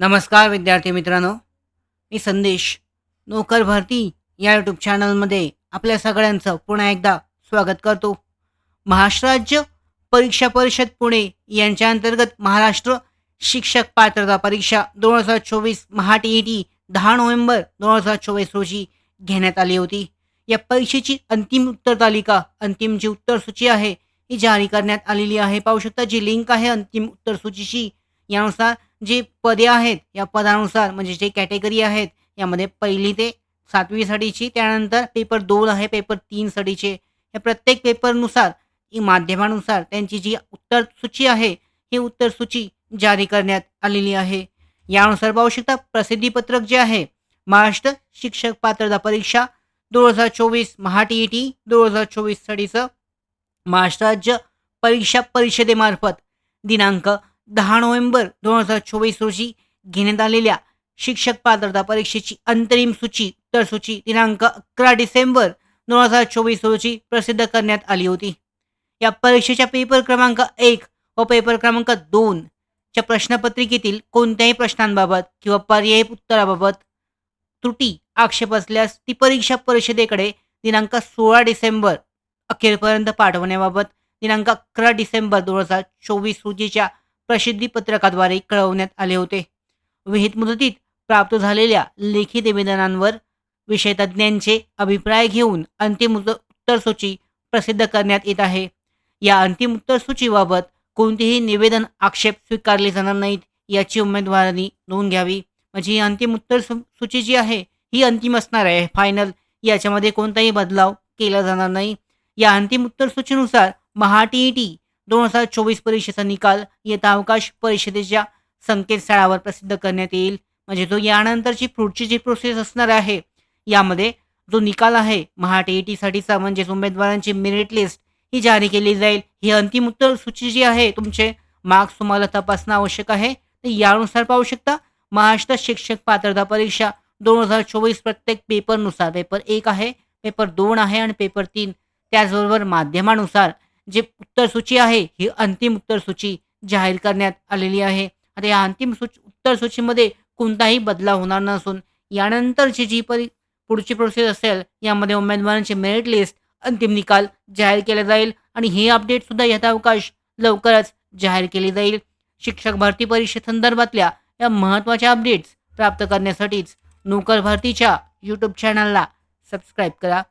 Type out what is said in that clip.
नमस्कार विद्यार्थी मित्रांनो. मी संदेश नोकर भरती या यूट्यूब चॅनलमध्ये आपल्या सगळ्यांचं पुन्हा एकदा स्वागत करतो. महाराष्ट्र राज्य परीक्षा परिषद पुणे यांच्या अंतर्गत महाराष्ट्र शिक्षक पात्रता परीक्षा दोन हजार चोवीस महाटी ई टी दहा नोव्हेंबर दोन हजार चोवीस रोजी घेण्यात आली होती. या परीक्षेची अंतिम उत्तर तालिका अंतिम जी उत्तरसूची आहे ही जारी करण्यात आलेली आहे. पाहू शकता जी लिंक आहे अंतिम उत्तरसूचीची यानुसार जी पदे आहेत या पदानुसार म्हणजे जे कॅटेगरी आहेत यामध्ये पहिली ते सातवीसाठीची त्यानंतर पेपर दोन आहे पेपर तीनसाठीचे या प्रत्येक पेपरनुसार ही माध्यमानुसार त्यांची जी उत्तर सूची आहे ही उत्तर सूची जारी करण्यात आलेली आहे. यानुसार पाहू शकता प्रसिद्धीपत्रक जे आहे महाराष्ट्र शिक्षक पात्रता परीक्षा दोन हजार चोवीस महा टी ई टी दोन हजार चोवीससाठीचं महाराष्ट्र राज्य परीक्षा परिषदेमार्फत दिनांक दहा नोव्हेंबर दोन हजार चोवीस रोजी घेण्यात आलेल्या शिक्षक पात्रता परीक्षेची अंतरिम सूची उत्तर सूची दिनांक अकरा डिसेंबर दोन हजार चोवीस रोजी प्रसिद्ध करण्यात आली होती. या परीक्षेच्या पेपर क्रमांक एक व पेपर क्रमांक दोन च्या प्रश्नपत्रिकेतील कोणत्याही प्रश्नांबाबत किंवा पर्यायी उत्तराबाबत त्रुटी आक्षेप असल्यास ती परीक्षा परिषदेकडे दिनांक सोळा डिसेंबर अखेरपर्यंत पाठवण्याबाबत दिनांक अकरा डिसेंबर दोन हजार चोवीस रोजीच्या प्रसिद्धी पत्रकाद्वारे कळवण्यात आले होते. विहित मुदतीत प्राप्त झालेल्या लेखी निवेदनांवर विषयतज्ज्ञांचे अभिप्राय घेऊन अंतिम उत्तरसूची प्रसिद्ध करण्यात येत आहे. या अंतिम उत्तरसूचीबाबत कोणतेही निवेदन आक्षेप स्वीकारले जाणार नाहीत याची उमेदवारांनी नोंद घ्यावी. म्हणजे ही अंतिम उत्तर सूची जी आहे ही अंतिम असणार आहे. फायनल याच्यामध्ये कोणताही बदलाव केला जाणार नाही. या अंतिम उत्तर सूचीनुसार महा टी ई टी दोन हजार चोवीस परीक्षेचा निकाल येत्या अवकाश परिषदेच्या संकेतस्थळावर प्रसिद्ध करण्यात येईल. म्हणजे जो यानंतरची पुढची जी प्रोसेस असणार आहे यामध्ये जो निकाल आहे महाटे ई टीसाठीचा म्हणजेच उमेदवारांची मेरिट लिस्ट ही जारी केली जाईल. ही अंतिम उत्तर सूची जी आहे तुमचे मार्क्स तुम्हाला तपासणं आवश्यक आहे. तर यानुसार पाहू शकता महाराष्ट्र शिक्षक पात्रता परीक्षा दोन हजार चोवीस प्रत्येक पेपरनुसार पेपर एक आहे पेपर दोन आहे आणि पेपर तीन त्याचबरोबर माध्यमानुसार जे उत्तर सूची आहे ही अंतिम उत्तर सूची जाहीर करण्यात आलेली आहे. आता या अंतिम सूच उत्तर सूचीमध्ये कोणताही बदलाव होणार नसून यानंतरची जी परी पुढची प्रोसेस असेल यामध्ये उमेदवारांची मेरिट लिस्ट अंतिम निकाल जाहीर केला जाईल आणि हे अपडेट सुद्धा यथावकाश लवकरच जाहीर केली जाईल. शिक्षक भरती परीक्षेसंदर्भातल्या या महत्त्वाच्या अपडेट्स प्राप्त करण्यासाठीच नोकर भरतीच्या यूट्यूब चॅनलला सबस्क्राईब करा.